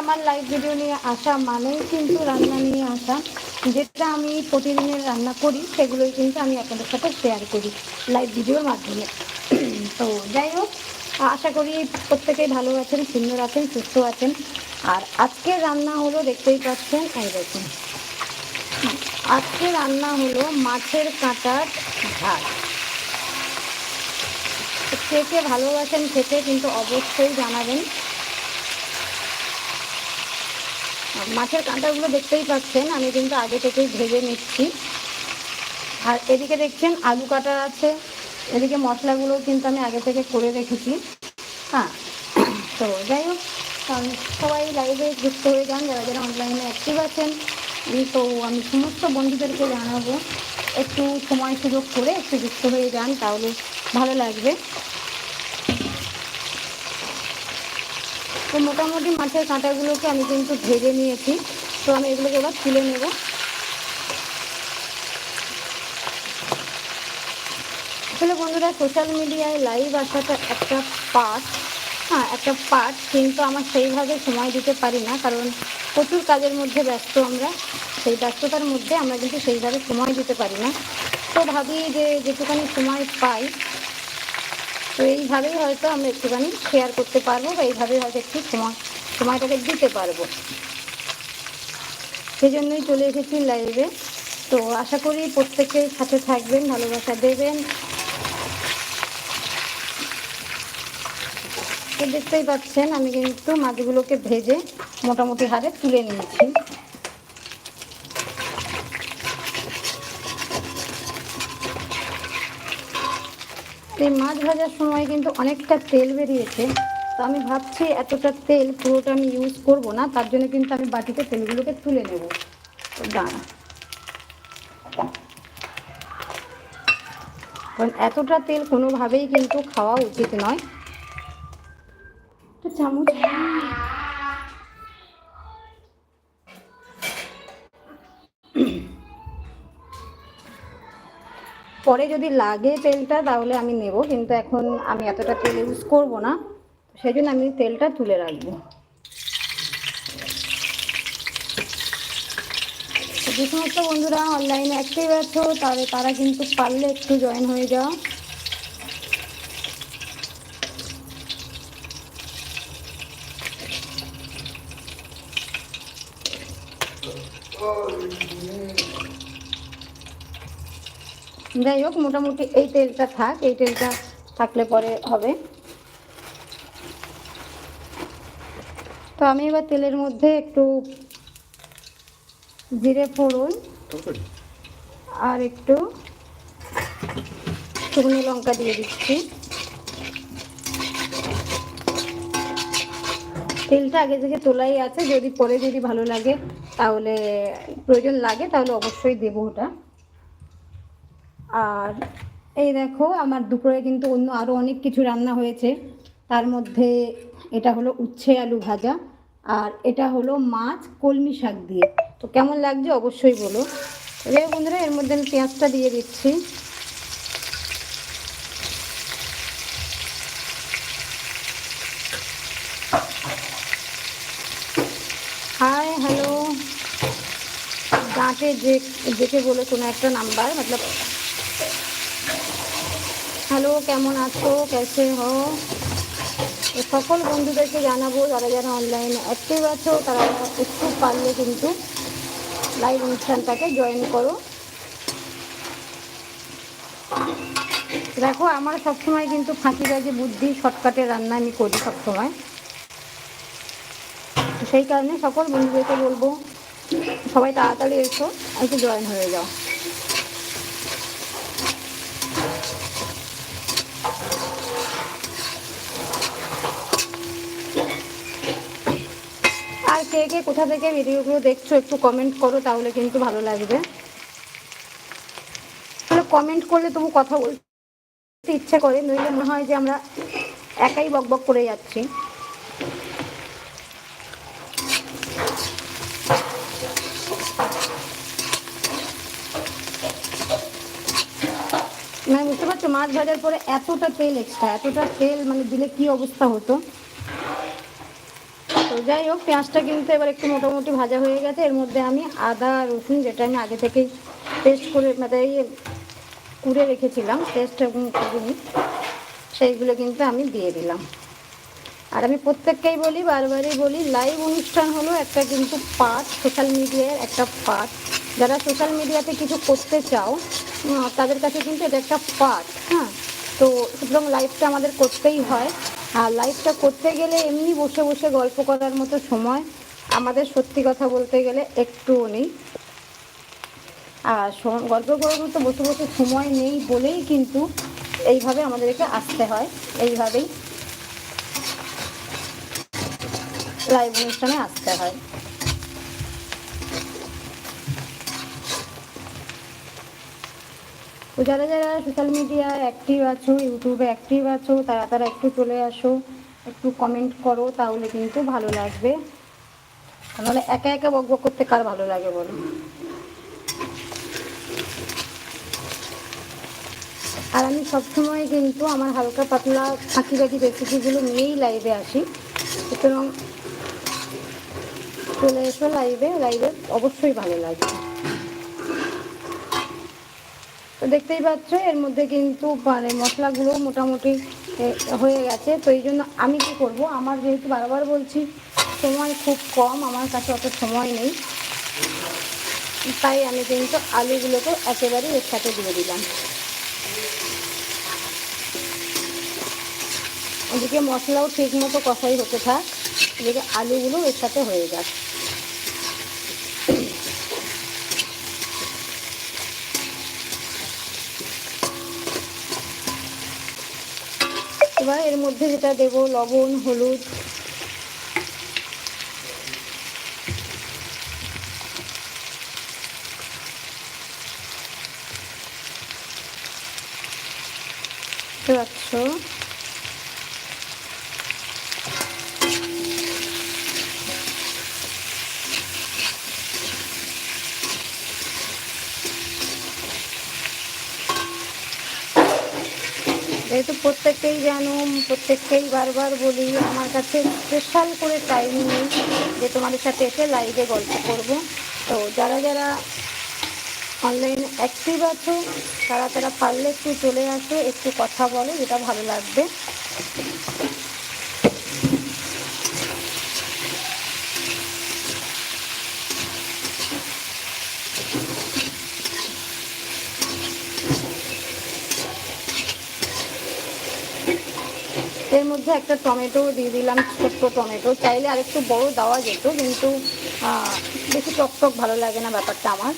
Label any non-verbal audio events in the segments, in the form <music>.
আমার live video নিয়ে আসা মানেই কিন্তু রান্না নিয়ে আসা, যেটা আমি প্রতিদিনের রান্না করি, সেগুলোই কিন্তু আমি আপনাদের সাথে শেয়ার করি লাইভ ভিডিওর মাধ্যমে। তো যাই হোক, আশা করি প্রত্যেকেই ভালো আছেন, সুন্দর আছেন, সুস্থ আছেন। আর আজকে রান্না হলো দেখতেই পাচ্ছেন, এই দেখুন। আজকে রান্না হলো মাছের কাঁটার ঝাল। কে কে ভালোবাসেন খেতে কিন্তু অবশ্যই জানাবেন আর মাছের কাঁটাগুলো দেখতেই পাচ্ছেন, আমি কিন্তু আগে থেকেই ভেজে নিচ্ছি। আর এদিকে দেখছেন আলু কাটা আছে, এদিকে মশলাগুলো কিন্তু আমি আগে থেকে করে রেখেছি। হ্যাঁ তো যাই হোক সবাই লাইভে যুক্ত হয়ে যান, যারা যারা অনলাইনে অ্যাক্টিভ আছেন তো, আমি সমস্ত বন্ধুদেরকে জানাব, একটু সময় সুযোগ করে একটু যুক্ত হয়ে যান, তাহলে ভালো লাগবে। তো মোটামুটি মাছের কাঁটাগুলোকে আমি কিন্তু ভেজে নিয়েছি। তো আমি এগুলোকে এবার তুলে নেব। আসলে বন্ধুরা সোশ্যাল মিডিয়ায় লাইভ আসাটা একটা পার্ট হ্যাঁ একটা পার্ট কিন্তু আমার সেইভাবে সময় দিতে পারি না, কারণ প্রচুর কাজের মধ্যে ব্যস্ত আমরা। সেই ব্যস্ততার মধ্যে আমরা কিন্তু সেইভাবে সময় দিতে পারি না। তো ভাবি যে যেটুখানি সময় পাই তো এইভাবেই হয়তো আমরা একটুখানি শেয়ার করতে পারব বা এইভাবেই হয়তো একটু সময়, সময়টাকে দিতে পারব। সেই জন্যই চলে এসেছি লাইভে তো আশা করি প্রত্যেকের সাথে থাকবেন, ভালোবাসা দেবেন। দেখতেই পাচ্ছেন, আমি কিন্তু মাছগুলোকে ভেজে মোটামুটি হারে তুলে নিয়েছি। এই মাছ ভাজার সময় কিন্তু অনেকটা তেল বেরিয়েছে। তো আমি ভাবছি এতটা তেল পুরোটা আমি ইউজ করব না, তার জন্য কিন্তু আমি বাটিতে তেলগুলোকে তুলে নেব। তো দাঁড়া। কারণ এতটা তেল কোনোভাবেই কিন্তু খাওয়া উচিত নয়। তো চামচ পরে যদি লাগে তেলটা, তাহলে আমি নেব। কিন্তু এখন আমি এতটা তেল ইউজ করব না। সেই জন্য আমি তেলটা তুলে রাখব। যে সমস্ত বন্ধুরা অনলাইনে অ্যাক্টিভ আছো তাহলে তারা কিন্তু পারলে একটু জয়েন হয়ে যাও। যাই হোক মোটামুটি এই তেলটা থাক এই তেলটা থাকলে পরে হবে। তো আমি এবার তেলের মধ্যে একটু জিরে ফোড়ন আর একটু শুকনো লঙ্কা দিয়ে দিচ্ছি। তেলটা আগে থেকে তোলাই আছে যদি পরে যদি ভালো লাগে তাহলে প্রয়োজন লাগে তাহলে অবশ্যই দেবো ওটা। আর এই দেখো, আমার দুপুরে কিন্তু অন্য আরও অনেক কিছু রান্না হয়েছে। তার মধ্যে এটা হলো উচ্ছে আলু ভাজা আর এটা হলো মাছ কলমি শাক দিয়ে। তো কেমন লাগছে অবশ্যই বলো। এবার বন্ধুরা, এর মধ্যে আমি পেঁয়াজটা দিয়ে দিচ্ছি। High, hello. ডাঁটে যে যেতে বলে কোনো একটা নাম্বার, মতলব হ্যালো কেমন আছো, কেসে হো সকল বন্ধুদেরকে জানাব, যারা যারা অনলাইনে অ্যাক্টিভ আছো, তারা একটু পারলে কিন্তু লাইভ অনুষ্ঠানটাকে জয়েন করো। দেখো, আমার সবসময় কিন্তু ফাঁকি ফাঁকিবাজি বুদ্ধি শর্টকাটে রান্না আমি করি সবসময়। সেই কারণে সকল বন্ধুদেরকে বলব, সবাই তাড়াতাড়ি এসো, একটু জয়েন হয়ে যাও আর কে কে কোথা থেকে ভিডিওগুলো দেখছ একটু কমেন্ট করো, তাহলে কিন্তু ভালো লাগবে। তাহলে কমেন্ট করলে তবু কথা বলতে ইচ্ছে করে, নইলে মনে হয় যে আমরা একাই বকবক করে যাচ্ছি। মানে বুঝতে পারছ, মাছ ভাজার পরে এতটা তেল এক্সট্রা এতটা তেল মানে দিলে কি অবস্থা হতো? তো যাই হোক, পেঁয়াজটা কিন্তু এবার একটু মোটামুটি ভাজা হয়ে গেছে। এর মধ্যে আমি আদা রসুন, যেটা আমি আগে থেকেই পেস্ট করে মানে ইয়ে কুড়ে রেখেছিলাম পেস্ট এবং সেইগুলো কিন্তু আমি দিয়ে দিলাম। আর আমি প্রত্যেককেই বলি, বারবারই বলি লাইভ অনুষ্ঠান হলো একটা কিন্তু পার্ট সোশ্যাল মিডিয়ার একটা পার্ট যারা সোশ্যাল মিডিয়াতে কিছু করতে চাও তাদের কাছে কিন্তু এটা একটা পার্ট হ্যাঁ? তো সুতরাং লাইভটা আমাদের করতেই হয়। আর লাইভটা করতে গেলে এমনি বসে বসে গল্প করার মতো সময় আমাদের সত্যি কথা বলতে গেলে একটুও নেই। আর গল্প করার মতো বসে বসে সময় নেই বলেই কিন্তু এইভাবে আমাদেরকে আসতে হয়, এইভাবেই লাইভ অনুষ্ঠানে আসতে হয়। তো যারা যারা সোশ্যাল মিডিয়ায় অ্যাক্টিভ আছো ইউটিউবে অ্যাক্টিভ আছো, তারা তারা একটু চলে আসো, একটু কমেন্ট করো, তাহলে কিন্তু ভালো লাগবে। নাহলে একা একা বক বক করতে কার ভালো লাগে বলো? আর আমি সবসময় কিন্তু আমার হালকা পাতলা ফাঁকি বাকি রেসিপিগুলো নিয়েই লাইভে আসি। সুতরাং চলে এসো লাইভে লাইভে অবশ্যই ভালো লাগবে। তো দেখতেই পাচ্ছ, এর মধ্যে কিন্তু মানে মশলাগুলো মোটামুটি হয়ে গেছে। তো এই জন্য আমি কি করব, আমার যেহেতু বারবার বলছি, সময় খুব কম, আমার কাছে অত সময় নেই। তাই আমি কিন্তু আলুগুলোকে একেবারেই এর সাথে দিয়ে দিলাম। ওদিকে মশলাও ঠিক মতো কষাই হতে থাক, এদিকে আলুগুলো এর সাথে হয়ে যাক এবার এর মধ্যে যেটা দেব লবণ হলুদ। বুঝতে যেহেতু প্রত্যেককেই জানো, প্রত্যেককেই বারবার বলি, আমার কাছে স্পেশাল করে টাইম নেই যে তোমাদের সাথে এসে লাইভে গল্প করব। তো যারা যারা অনলাইনে অ্যাক্টিভ আছো, তারা তারা পারলে একটু চলে আসো, একটু কথা বলো, যেটা ভালো লাগবে এর মধ্যে একটা টমেটো দিয়ে দিলাম, ছোট্ট টমেটো। চাইলে আরেকটু বড় দেওয়া যেত, কিন্তু বেশি টক টক ভালো লাগে না ব্যাপারটা আমার।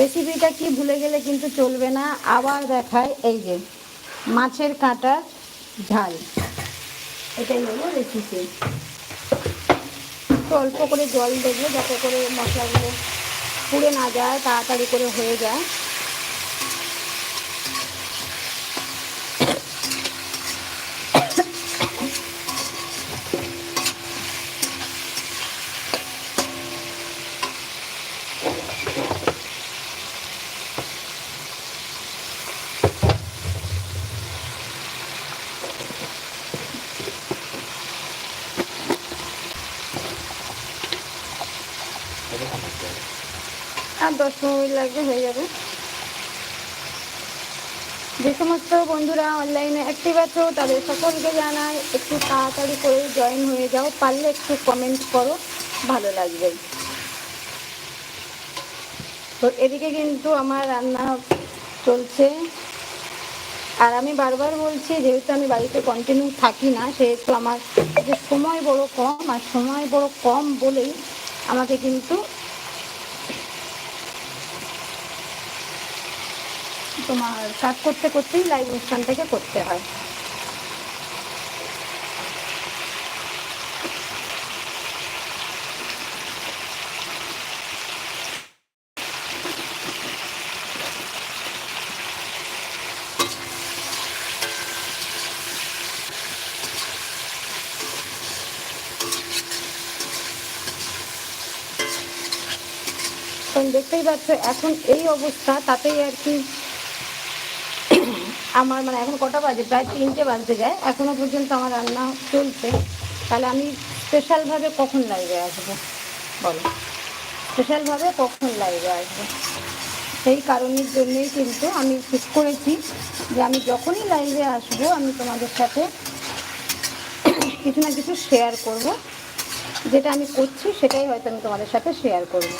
রেসিপিটা কি ভুলে গেলে কিন্তু চলবে না। আবার দেখায় এই যে, মাছের কাঁটার ঝাল। এটাই হলো রেসিপি। একটু অল্প করে জল দেবো, যাতে করে মশলাগুলো পুড়ে না যায় তাড়াতাড়ি করে হয়ে যায় আর দশ মিনিট লাগবে, হয়ে যাবে। যে সমস্ত বন্ধুরা অনলাইনে অ্যাক্টিভ আছো, তাদের সকলকে জানাই, একটু তাড়াতাড়ি করে জয়েন হয়ে যাও, পারলে একটু কমেন্ট করো, ভালো লাগবে। তো এদিকে কিন্তু আমার রান্না চলছে। আর আমি বারবার বলছি, যেহেতু আমি বাড়িতে কন্টিনিউ থাকি না, সেহেতু আমার যে সময় বড় কম, আর সময় বড় কম বলেই আমাকে কিন্তু তোমার কাজ করতে করতেই লাইভ অনুষ্ঠান থেকে করতে হয়। দেখতেই পাচ্ছ, এখন এই অবস্থা, তাতেই আর কি আমার মানে এখন কটা বাজে? প্রায় তিনটে বাজতে যায়। এখনও পর্যন্ত আমার রান্না চলছে। তাহলে আমি স্পেশালভাবে কখন লাইভে আসব? বলো। স্পেশালভাবে কখন লাইভে আসব? সেই কারণের জন্যই কিন্তু আমি ঠিক করেছি যে আমি যখনই লাইভে আসব, আমি তোমাদের সাথে কিছু না কিছু শেয়ার করব। যেটা আমি করছি, সেটাই হয়তো আমি তোমাদের সাথে শেয়ার করব।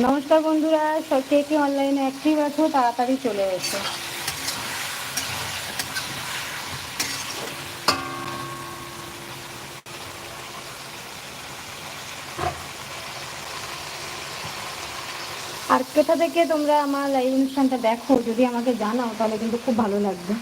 নমস্কার বন্ধুরা, সব কে কে অনলাইনে অ্যাক্টিভ আছো, তাড়াতাড়ি চলে এসো। আর কোথা থেকে তোমরা আমার লাইভ অনুষ্ঠানটা দেখো, যদি আমাকে জানাও, তাহলে কিন্তু খুব ভালো লাগবে।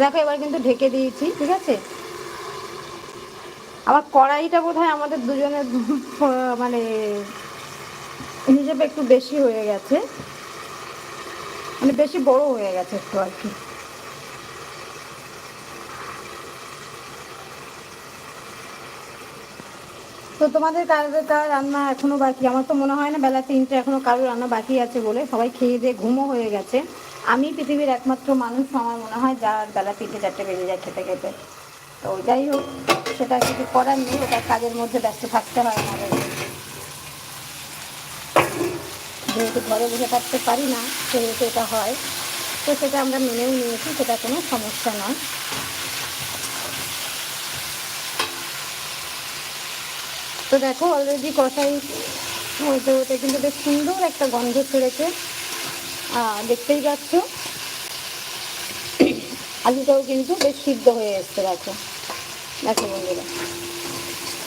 দেখো, এবার কিন্তু ঢেকে দিয়েছি, ঠিক আছে? আবার কড়াইটা বোধ আমাদের দুজনের মানে হিসেবে একটু বেশি হয়ে গেছে। মানে বেশি বড় হয়ে গেছে একটু আর কি। তো তোমাদের কারোর কার রান্না এখনও বাকি? আমার তো মনে হয় না বেলা তিনটে এখনও কারোর রান্না বাকি আছে বলে সবাই খেয়ে দিয়ে ঘুমও হয়ে গেছে। আমি পৃথিবীর একমাত্র মানুষ, আমার মনে হয় যার বেলা তিনটে, চারটে বেজে যায় খেতে খেতে। তো যাই হোক, সেটা কিছু করার নেই, ওটা কাজের মধ্যে ব্যস্ত থাকতে হয় আমাদের যেহেতু ঘরে বসে থাকতে পারি না, সেহেতু এটা হয়। তো সেটা আমরা মেনেও নিয়েছি, সেটা কোনো সমস্যা নয়। তো দেখো অলরেডি কষাই হতে হতে কিন্তু বেশ সুন্দর একটা গন্ধ ছেড়েছে। দেখতেই পাচ্ছ। আলুটাও কিন্তু বেশ সিদ্ধ হয়ে এসছে দেখো। দেখো বন্ধুরা।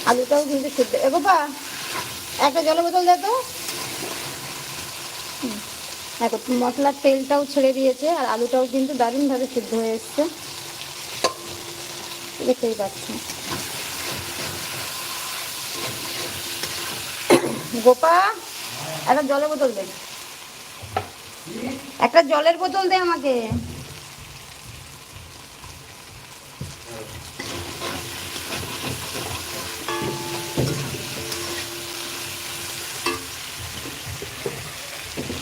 আলুটাও কিন্তু সিদ্ধ এ বাবা একটা জলের বোতল দে তো। হুম, দেখো মশলার তেলটাও ছেড়ে দিয়েছে আর আলুটাও কিন্তু দারুণভাবে সিদ্ধ হয়ে এসছে। দেখতেই পাচ্ছ। গোপা একটা জলের বোতল দে। একটা জলের বোতল দে আমাকে।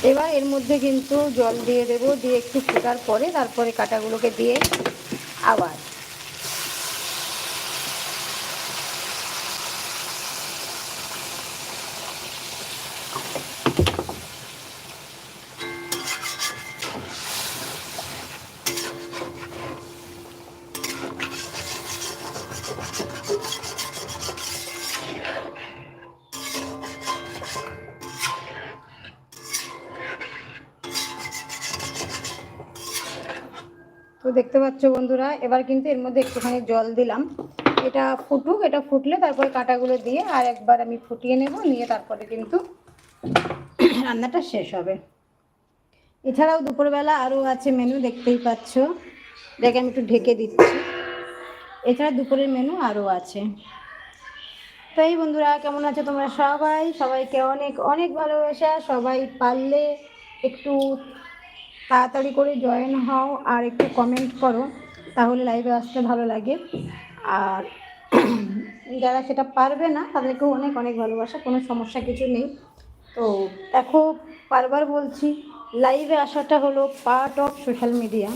এবার এর মধ্যে কিন্তু জল দিয়ে দেবো, দিয়ে একটু ফোটার পরে তারপরে কাটাগুলোকে দিয়ে আবার দেখতে পাচ্ছ বন্ধুরা, এবার কিন্তু এর মধ্যে একটুখানি জল দিলাম। এটা ফুটুক, এটা ফুটলে তারপরে কাঁটাগুলো দিয়ে আর একবার আমি ফুটিয়ে নেব, নিয়ে তারপরে কিন্তু রান্নাটা শেষ হবে। এছাড়াও দুপুরবেলা আরও আছে মেনু, দেখতেই পাচ্ছ। দেখে আমি একটু ঢেকে দিচ্ছি। এছাড়া দুপুরের মেনু আরও আছে। তো এই বন্ধুরা, কেমন আছো তোমরা সবাই? সবাইকে অনেক অনেক ভালোবাসা। সবাই পারলে একটু তাড়াতাড়ি করে জয়েন হও আর একটু কমেন্ট করো, তাহলে লাইভে আসতে ভালো লাগে। আর যারা সেটা পারবে না, তাদেরকেও অনেক অনেক ভালোবাসা, কোনো সমস্যা কিছু নেই। তো দেখো, বারবার বলছি লাইভে আসাটা হলো part of social media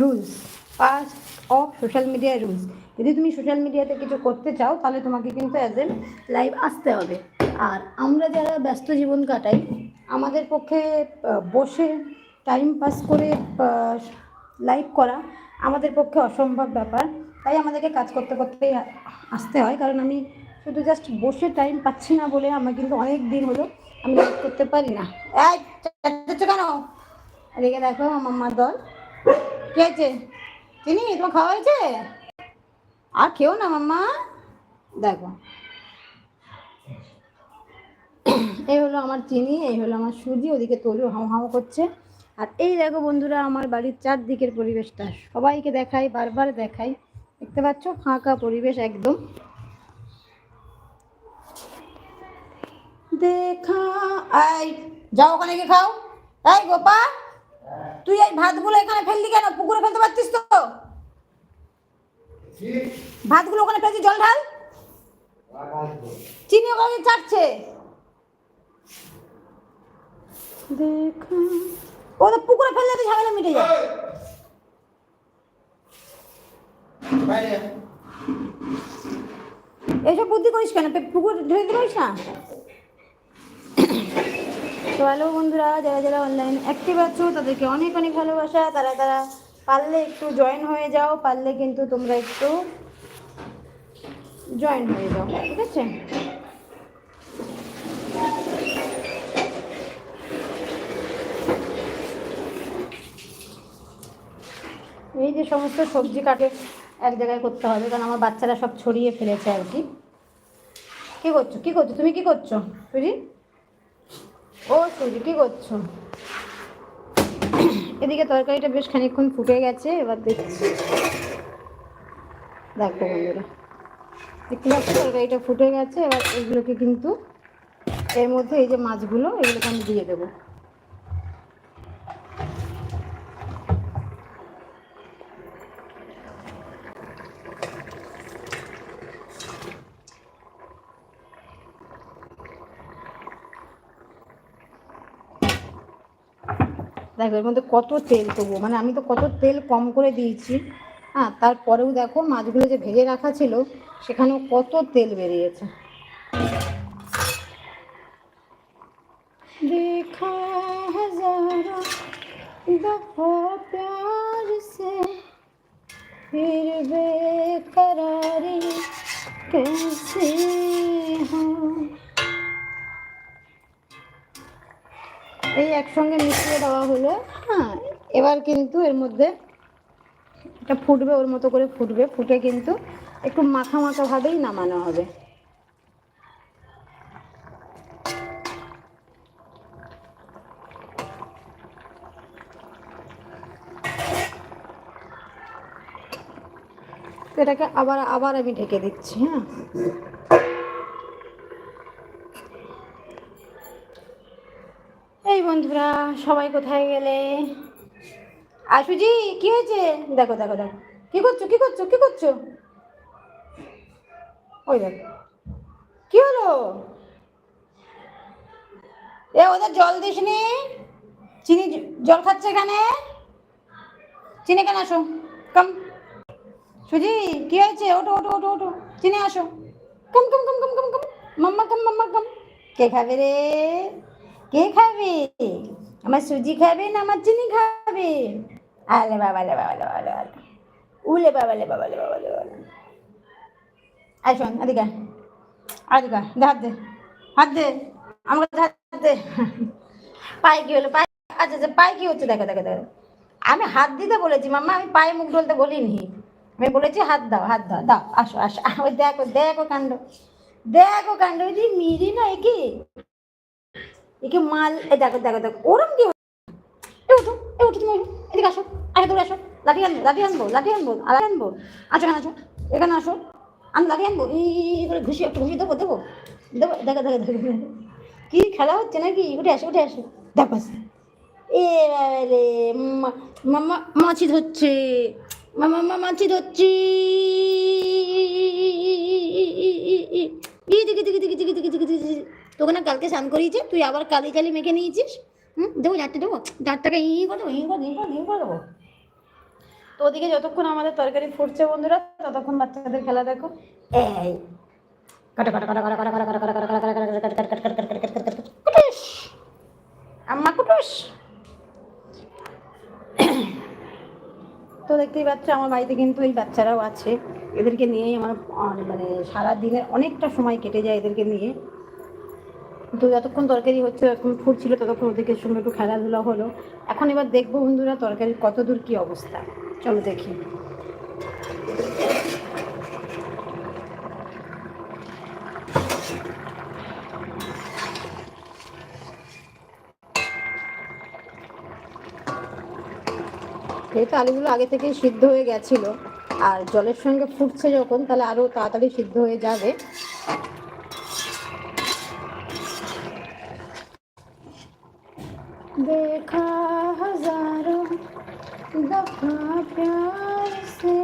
rules part of social media rules যদি তুমি সোশ্যাল মিডিয়াতে কিছু করতে চাও, তাহলে তোমাকে কিন্তু অ্যাজ এ লাইভ আসতে হবে। আর আমরা যারা ব্যস্ত জীবন কাটাই, আমাদের পক্ষে বসে টাইম পাস করে লাইভ করা আমাদের পক্ষে অসম্ভব ব্যাপার। তাই আমাদেরকে কাজ করতে করতেই আসতে হয়, কারণ আমি শুধু জাস্ট বসে টাইম পাচ্ছি না বলে আমার কিন্তু অনেক দিন হলো আমি লাইভ করতে পারি না। কেন? এদিকে দেখো আমার মার দল। কি হয়েছে চিনি, তোমার খাওয়া হয়েছে? আর খেও না মাম্মা। দেখো। এই হলো আমার চিনি, এই হলো আমার সুজি, ওদিকে তরু হাও হাও করছে। আর এই দেখো বন্ধুরা, আমার বাড়ির চারদিকের পরিবেশটা। সবাইকে দেখাই, বারবার দেখাই। দেখতে পাচ্ছ? ফাঁকা পরিবেশ একদম। দেখা যাও ওখানে গিয়ে খাও। এই তুই এই ভাতগুলো এখানে ফেললি কেন? ফেলতে তো? ভাতগুলো ওখানে জল চিনি দেখা ও তো পুকুরে ফেললে তো ঝামেলা মিটে যায়। এইসব বুদ্ধি করিস কেন? পুকুর ধরে দিতে পারিস না? তো হ্যালো বন্ধুরা যারা যারা অনলাইন অ্যাক্টিভ আছো তাদেরকে অনেক অনেক ভালোবাসা। তারা তারা পারলে একটু জয়েন হয়ে যাও পারলে কিন্তু তোমরা একটু জয়েন হয়ে যাও ঠিক আছে? এই যে সমস্ত সবজি কাটে এক জায়গায় করতে হবে, কারণ আমার বাচ্চারা সব ছড়িয়ে ফেলেছে আর কি। কী করছ? কী করছ? তুমি কী করছ? সুজি? ও সুজি, কী করছ? এদিকে তরকারিটা বেশ খানিকক্ষণ ফুটে গেছে, এবার দেখছি। দেখো বন্ধুরা, দেখতে পাচ্ছি তরকারিটা ফুটে গেছে, এবার এগুলোকে কিন্তু এর মধ্যে এই যে মাছগুলো, এগুলোকে আমি দিয়ে দেবো। দেখো এর মধ্যে কত তেল তবুও মানে আমি তো কত তেল কম করে দিয়েছি হ্যাঁ তারপরেও দেখো মাছগুলো যে ভেজে রাখা ছিল সেখানেও কত তেল বেরিয়েছে দেখা হাজারা দফা प्यार से फिर बेकरारी कैसे हो এই একসঙ্গে মিশিয়ে দেওয়া হলো। হ্যাঁ এবার কিন্তু এর মধ্যে এটা ফুটবে, ওর মতো করে ফুটবে। ফুটে কিন্তু একটু মাখা মাখা ভাবেই নামানো হবে। এটাকে আবার আবার আমি ঢেকে দিচ্ছি হ্যাঁ এই বন্ধুরা, সবাই কোথায় গেলে? আশুজি, কি হয়েছে? দেখো দেখো দেখো। কি করছ কি করছ কি করছ? ওই দেখো। কি হলো? এ, ওদের জল দিসনি? চিনি জল খাচ্ছে এখানে? চিনি কেন আসো। কম। সুজি, কি হয়েছে? ওটো ওটো ওটো ওটো চিনি আসো। কম কম কম কম কম কম। মাম্মা কম মাম্মা, কম। কে খাবে রে? কে খাবে? আমার সুজি খাবে না আমার চিনি খাবে? আলে বাবা লে বাবা বাবা লে বাবা। উলে বাবা লে বাবা লে বাবা লে বাবা। আয় শোন, এদিকে আয়। দে হাত দে। আমাকে দে। হাত দে। পায়ে কি হলো? পায়ে আচ্ছা আচ্ছা পায়ে কি হচ্ছে? দেখো দেখো দেখো। আমি হাত দিতে বলেছি, মাম্মা, আমি পায়ে মুখ ডলতে বলিনি। আমি বলেছি, হাত দাও হাত দাও দাও, আসো আসো। ওই দেখো দেখো কাণ্ড। দেখো কাণ্ড, ওই মিরি না একে একে মাল এ দেখো দেখো দেখো ওরম কি? এ উঠো এ উঠো তুমি। এদিকে আসো আগে দৌড়ে আসো লাঠি আনব লাঠি আনব লাঠি আনব আলাদা আনব আসো এখানে আসো এখানে আসো আমি লাঠি আনব এই করে ঘুষি একটু ঘুষি দেবো দেবো দেবো দেখো দেখো দেখো। কি খেলা হচ্ছে নাকি উঠে আসো উঠে আসো দেখো এ রে মাছি ধরছে মামা মাছি ধরছি ই দিকে দিকে দিকে দিকে দিকে দিকে দিকে তোকে না কালকে স্নান করিয়েছে তুই আবার কালি কালি মেখে নিয়েছিস হুম দেবো চারটে দেবো চারটাকে ই করে দেবো ই করে ই করে ই করে দেবো তো ওদিকে যতক্ষণ আমাদের তরকারি ফুটছে বন্ধুরা ততক্ষণ বাচ্চাদের খেলা দেখো এই কাটা কাটা কাটা কাটা কাটা কাটা কাটা কাটা কাটা কাটা কাটা কাটা কাটা কাটা কাটা কাটা কাটা কাটা কুটুস আম্মা কুটুস তো দেখতেই পাচ্ছ আমার বাড়িতে কিন্তু এই বাচ্চারাও আছে এদেরকে নিয়েই আমার মানে সারা দিনের অনেকটা সময় কেটে যায় এদেরকে নিয়ে তো যতক্ষণ তরকারি হচ্ছে, যতক্ষণ ফুটছিল, ততক্ষণ ওদেরকে সঙ্গে একটু খেলাধুলা হলো। এখন এবার দেখব বন্ধুরা তরকারির কত দূর কী অবস্থা। চলো দেখি। যেহেতু আলুগুলো আগে থেকে সিদ্ধ হয়ে গেছিল। আর জলের সঙ্গে ফুটছে যখন, তাহলে আরও তাড়াতাড়ি সিদ্ধ হয়ে যাবে। देखा हजारों दफा प्यार से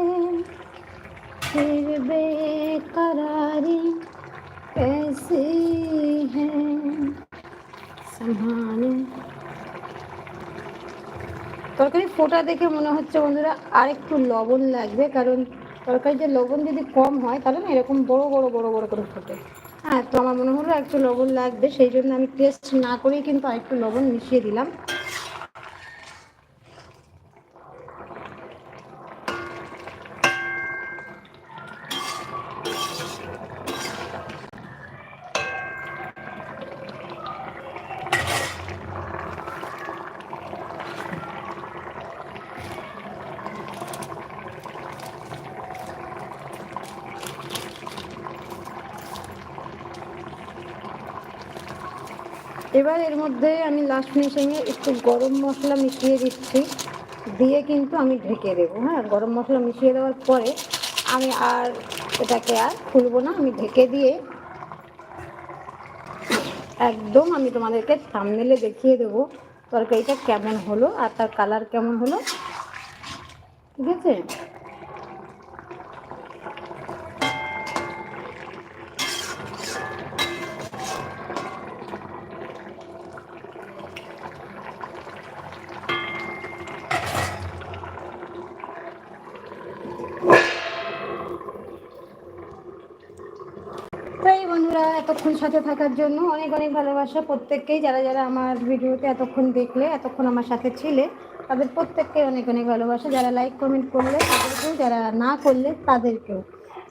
फिर बेकरारी कैसी है संभाले তরকারি ফোটা দেখে মনে হচ্ছে বন্ধুরা আর একটু লবণ লাগবে কারণ তরকারিতে লবণ যদি কম হয় তাহলে না এরকম বড় বড় বড় বড় করে ফোটে হ্যাঁ তো আমার মনে হলো একটু লবণ লাগবে, সেই জন্য আমি টেস্ট না করেই কিন্তু আরেকটু লবণ মিশিয়ে দিলাম। এবার এর মধ্যে আমি লাস্ট ফিনিশিংয়ে একটু গরম মশলা মিশিয়ে দিচ্ছি। দিয়ে কিন্তু আমি ঢেকে দেবো হ্যাঁ? গরম মশলা মিশিয়ে দেওয়ার পরে আমি আর এটাকে আর খুলবো না। আমি ঢেকে দিয়ে একদম আমি তোমাদেরকে সামনেলে দেখিয়ে দেবো তরকারিটা কেমন হলো আর তার কালার কেমন হলো। ঠিক আছে তো এই বন্ধুরা, এতক্ষণ সাথে থাকার জন্য অনেক অনেক ভালোবাসা। প্রত্যেককেই যারা যারা আমার ভিডিওতে এতক্ষণ দেখলে, এতক্ষণ আমার সাথে ছিলে, তাদের প্রত্যেককে অনেক অনেক ভালোবাসা। যারা লাইক কমেন্ট করলে, তাদেরকেও, যারা না করলে, তাদেরকেও।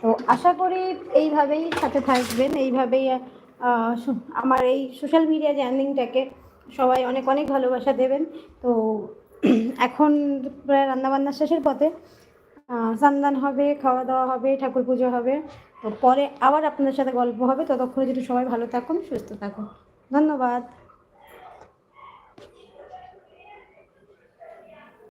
তো আশা করি এইভাবেই সাথে থাকবেন, এইভাবেই আমার এই সোশ্যাল মিডিয়া জার্নিংটাকে সবাই অনেক অনেক ভালোবাসা দেবেন। তো <clears throat> এখন প্রায় রান্নাবান্না শেষের পথে। স্নান হবে খাওয়া দাওয়া হবে ঠাকুর পুজো হবে। তো পরে আবার আপনাদের সাথে গল্প হবে। ততক্ষণে যদি সবাই ভালো থাকুন, সুস্থ থাকুন। ধন্যবাদ।